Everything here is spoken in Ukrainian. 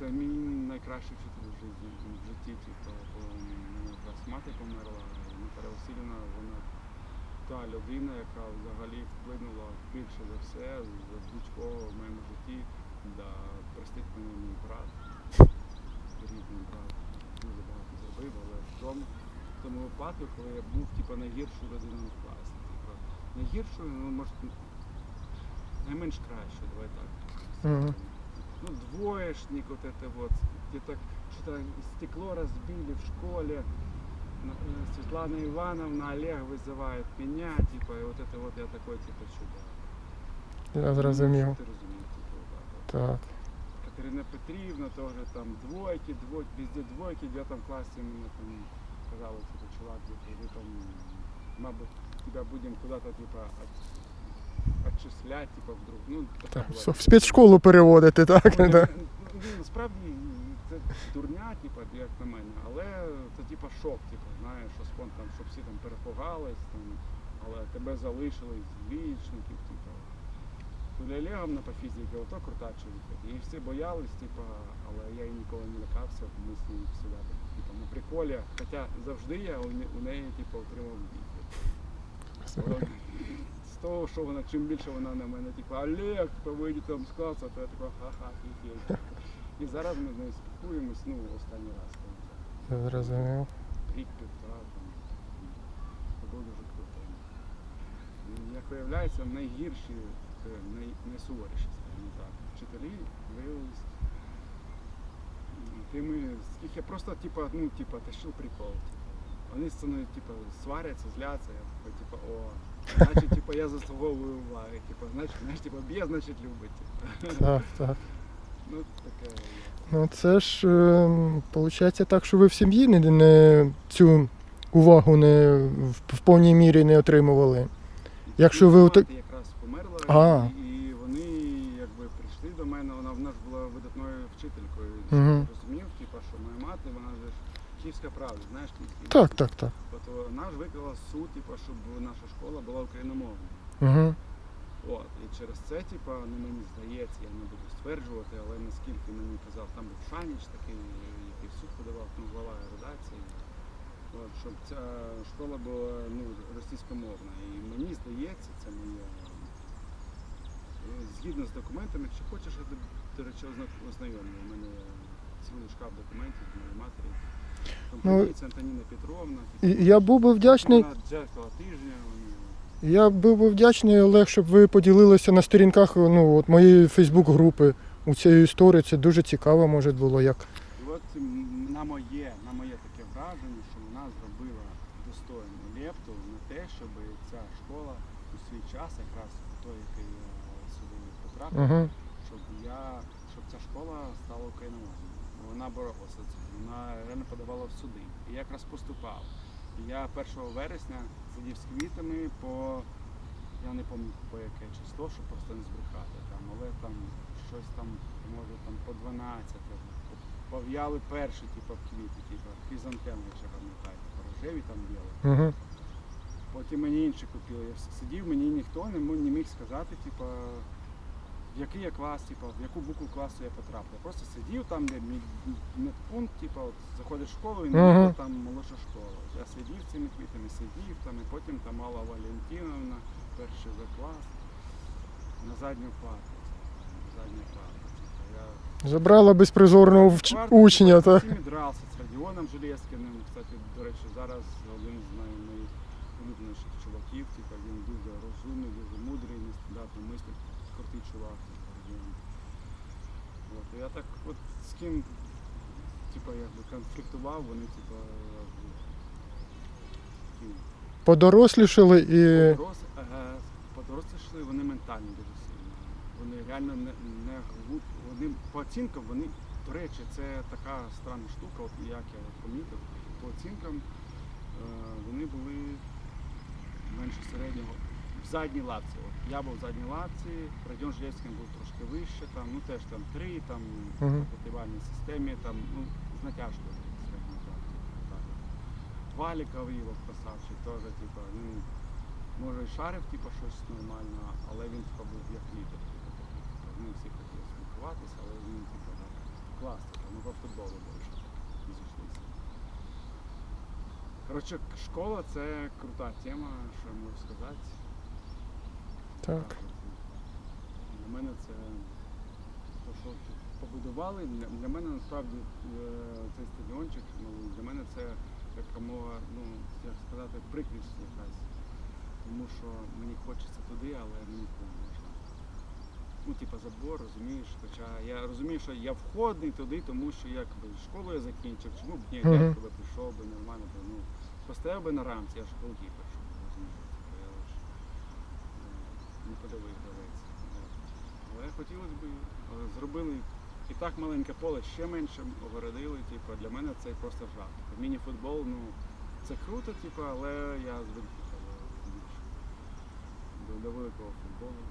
це мій найкращий вчитель в житті, в житті бо мене якраз мати померла, Наталя Васильівна, вона та людина, яка взагалі вплинула більше за все з будь-кого в моєму житті, да простить мене мій брат, рідний брат, дуже багато зробив, але в тому, в тому випадку, коли я був типу, найгіршою людиною в класі. Типу, найгіршою, ну може найменш кращою, давай так. Мгм. Ну, двоечник вот это вот, где-то что-то стекло разбили в школе. Н- э, Светлана Ивановна, Олег вызывает меня, типа, и вот это вот я такой, типа, чудо. Я зрозумів. Ты разумеешь, типа, вот так. Так. Катерина Петрівна тоже там двойки, двойки, везде двойки, в девятом классе мне там сказала, типа, чувак, типа, вы там, мабуть, тебя будем куда-то, типа, от- типа, вдруг. Ну, така Так, була в спецшколу переводити, так? Ну, Да. ну, Насправді це дурня, типу, як на мене, але це типа шок, типу, знаєш, що спон там, щоб всі там перепугались, там, але тебе залишили з вічників, типу. Туля Олеговна по фізиці, ото крута чоловіка. І всі боялись, типу, але я її ніколи не лякався, ми з нею завжди типу, на приколі. Хоча завжди я у не- у неї типу, отримав. Вона- З того, що вона, чим більше вона на мене, типу, Олег, типу, вийди там з класу, то я такий, ха-ха, хі І зараз ми з нею спілкуємось, ну, останній раз. Я зрозумів. Рік півтора там. Це було дуже круто. І, Як виявляється, найгірші, най, найсуворіші, скажімо так. Вчителі виявилися тими, з яких я просто, типу, ну, типу, тащив прикол. Вони зі мною, типу, сваряться, зляться, я такий, типу, о, значить, типу, я заслуговую уваги. Типу, значить, знаєш, типу, б'є, значить, любить. Типу. Так, так. Ну, таке. Ну це ж виходить так, що ви в сім'ї не, не цю увагу не в, в повній мірі не отримували. Якщо ви отак- якраз померла, А. і, вони якби прийшли до мене, вона в нас була видатною вчителькою. Мгм. Розумів, типу, що моя мати, вона ж київська правда, знаєш, київський. Так, так, так. От вона ж виклала суд, типу, щоб наша школа була україномовною. Угу. От, і через це, типу, ну мені здається, я не буду стверджувати, але наскільки мені казав, там був Шаніч такий, який в суд подавав, ну, глава редакції. От, щоб ця школа була ну, російськомовна. І мені здається, це моє. е, Згідно з документами, якщо хочеш, я до речі, ознайомлю. У мене цілий шкаф документів моєї матері. Ну, Антоніна Петровна, І Я був би вдячний. вона дзеркало тижня. Я був би вдячний, Олег, щоб ви поділилися на сторінках ну, от моєї Фейсбук-групи у цієї історії. Це дуже цікаво, може було як. І от м, на моє, на моє таке враження, що вона зробила достойну лепту на те, щоб ця школа у свій час, якраз той, який я сюди потрапив, Угу. щоб я, щоб ця школа стала україномовною. Вона боролася вона реально подавала в суди. І я якраз поступав. Я 1 вересня сидів з квітами по, я не пам'ятаю по яке число, щоб просто не збрехати там, але там щось там, може там по 12, пов'яли перші, типу, квіти, типу, хризантеми, якщо пам'ятаєте, типу, рожеві там біли. Угу. Потім мені інші купили. Я сидів, мені ніхто не міг сказати, типу, який я клас, типу, в яку букву класу я потрапив. Я просто сидів там, де мій медпункт, типу, от, заходиш в школу і Ага. uh там молодша школа. Я сидів цими квітами, сидів там, і потім там Алла Валентиновна, перший за клас, на задню парту. На задню парту. Я Забрала безпризорного вч... Учня, так? з всіми дрався з Радіоном Железкіним. Кстати, до речі, зараз один з най- моїх улюбленіших чуваків. Типу, він дуже розумний, дуже мудрий, нестандартно мислить, крутий чувак. От, я так от з ким типу, якби конфліктував, вони типу, якби, такі Подорослішали і. Подрос, е, подорослішли, вони ментально дуже сильні. Вони реально не, не глуп, вони по оцінкам, вони, до речі, це така странна штука, от як я помітив, по оцінкам е, вони були менше середнього в задній лапці. От я був в задній лапці, Радіон Железкін був трошки вище, там, ну теж там три, там Мгм. по системі, там, ну, з натяжкою середньо так. так. Вілов, красавчик, теж, типу, ну, може і шарив типу, щось нормально, але він типу, був як лідер. Типу, такий, типу, ми всі хотіли спілкуватися, але він типу, так, вас, типу, ми по футболу більше зійшлися. Коротше, школа це крута тема, що я можу сказати. Так. Для мене це то, що побудували. Для, для мене насправді е, цей стадіончик, ну, для мене це яка мова, ну, як сказати, прикрість якась. Тому що мені хочеться туди, але мені не можна. Ну, типа забор, розумієш, хоча я розумію, що я входний туди, тому що якби школу я закінчив, чому б ні, Мгм. дядько би прийшов би нормально, ну, постояв би на рамці, я ж голкіпер, щоб ви розуміли. Типу, я ж е, не подовий гравець. Але хотілося б, зробили і так маленьке поле, ще менше огородили. Типу, для мене це просто. Типу, Міні-футбол, ну, це круто, типу, але я звик більше. до великого футболу.